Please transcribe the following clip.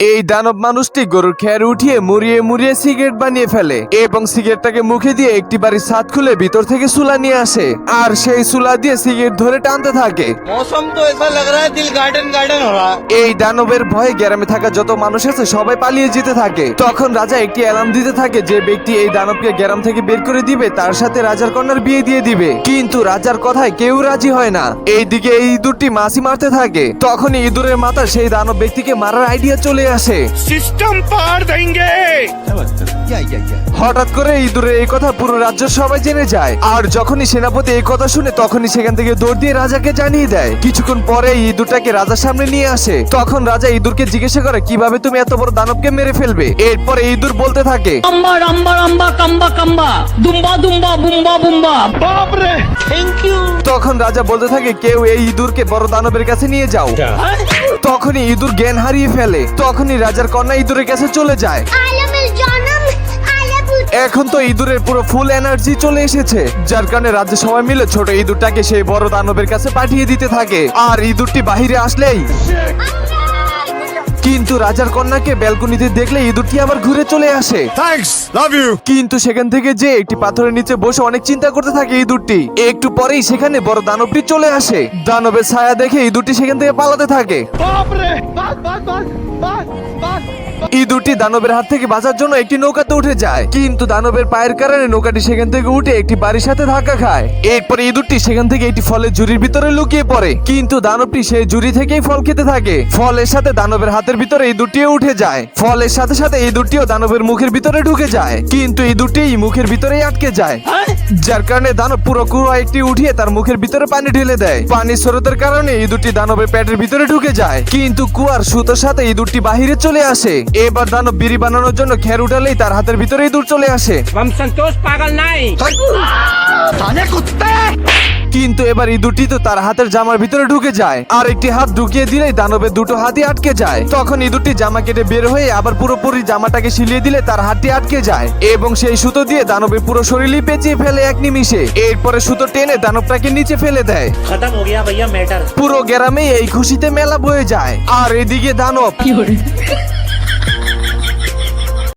এই দানব মানুষটি গরুর খের উঠিয়ে মুড়িয়ে মুড়িয়ে সিগারেট বানিয়ে ফেলে এবং সিগারেটটাকে মুখে দিয়ে একটি বাড়ি সাত খুলে ভিতর থেকে চুলা নিয়ে আসে। আর সেই চুলা দিয়ে সিগারেট ধরে টানতে থাকে। মৌসুম তো এসা লাগ রা দিল গার্ডেন গার্ডেন এই দানবের ভয়ে গ্রামে থাকা যত মানুষ আছে সবাই পালিয়ে যেতে থাকে। তখন রাজা একটি অ্যালার্ম দিতে থাকে যে ব্যক্তি এই দানবকে গ্রাম থেকে বের করে দিবে তার সাথে রাজার কন্যার বিয়ে দিয়ে দিবে। কিন্তু রাজার কথায় কেউ রাজি হয় না। এইদিকে এই ইঁদুরটি মাছি মারতে থাকে। তখন ইঁদুরের মাথা সেই দানব ব্যক্তিকে মারার আইডিয়া চলে পড়ে আছে সিস্টেম পার দেঙ্গে। হঠাৎ করে ইঁদুরে এই কথা পুরো রাজ্য সবাই জেনে যায়। আর যখনই সেনাপতি এই কথা শুনে তখনই সেখান থেকে দৌড় দিয়ে রাজাকে জানিয়ে দেয়। কিছুক্ষণ পরে ইঁদুরটাকে রাজার সামনে নিয়ে আসে। তখন রাজা ইঁদুরকে জিজ্ঞাসা করে কীভাবে তুমি এত বড় দানবকে মেরে ফেলবে? এরপরে ইঁদুর বলতে থাকে আম্বা রাম্বা রাম্বা কাম্বা কাম্বা। দুম্বা দুম্বা বুম্বা বুম্বা। বাপরে! থ্যাংক ইউ তখন রাজা বলতে থাকে কেউ এই ইঁদুরকে বড় দানবের কাছে নিয়ে যাও। তখনই ইঁদুর জ্ঞান হারিয়ে ফেলে। তখনই রাজার কন্যা ইঁদুরের কাছে চলে যায়। এখন তো ইঁদুরের পুরো ফুল এনার্জি চলে এসেছে। যার কারণে রাজ্যে সবাই মিলে ছোট ইঁদুরটাকে সেই বড় দানবের কাছে পাঠিয়ে দিতে থাকে। আর ইঁদুরটি বাহিরে আসলেই কিন্তু রাজার কন্যাকে ব্যালকনিতে দেখলে ইঁদুরটি আবার ঘুরে চলে আসে। থ্যাংকস লাভ ইউ কিন্তু সেখান থেকে যে একটি পাথরের নিচে বসে অনেক চিন্তা করতে থাকে ইঁদুরটি একটু পরেই সেখানে বড় দানবটি চলে আসে। দানবের ছায়া দেখে ইঁদুরটি সেখান থেকে পালাতে থাকে। বাপরে! বাস বাস বাস বাস বাস। ইঁদুরটি দানবের হাত থেকে বাঁচার জন্য একটি নৌকাতে উঠে যায়। কিন্তু দানবের পায়ের কারণে নৌকাটি সেখান থেকে উঠে একটি বাড়ির সাথে ধাক্কা খায়। এরপরে ইঁদুরটি সেখান থেকে একটি ফলের ঝুড়ির ভিতরে লুকিয়ে পড়ে। কিন্তু দানবটি সেই ঝুড়ি থেকেই ফল খেতে থাকে। ফলের সাথে দানবের হাতের ভিতরে এই ইঁদুরটিও উঠে যায়। ফলের সাথে সাথে ইঁদুরটিও দানবের মুখের ভিতরে ঢুকে যায়। কিন্তু ইঁদুরটি মুখের ভিতরেই আটকে যায়। যার কারণে দানব পুরো কুয়া একটি উঠিয়ে তার মুখের ভিতরে পানি ঢেলে দেয় পানি স্রোতের কারণে ইঁদুরটি দানবের প্যাটের ভিতরে ঢুকে যায় কিন্তু কুয়ার সুতোর সাথে ইঁদুরটি বাহিরে চলে আসে এবার দানব বিড়ি বানানোর জন্য খের উঠালেই তার হাতের ভিতরে ইঁদুর চলে আসে পাগল নাই কিন্তু এবার ইঁদুরটি তো তার হাতের জামার ভিতরে ঢুকে যায়। আর একটি হাত ঢুকিয়ে দিলেই দানবের দুটো হাতই আটকে যায়। তখন ইঁদুরটি জামা কেটে বের হয়ে আবার পুরোপুরি জামাটাকে শিলিয়ে দিলে তার হাতটি আটকে যায়। এবং সেই সুতো দিয়ে দানবের পুরো শরীরই পেঁচিয়ে ফেলে এক নিমিষে। এরপরে সুতো টেনে দানবটাকে নিচে ফেলে দেয়। পুরো গ্রামে এই খুশিতে মেলা বয়ে যায়। আর এদিকে দানব কি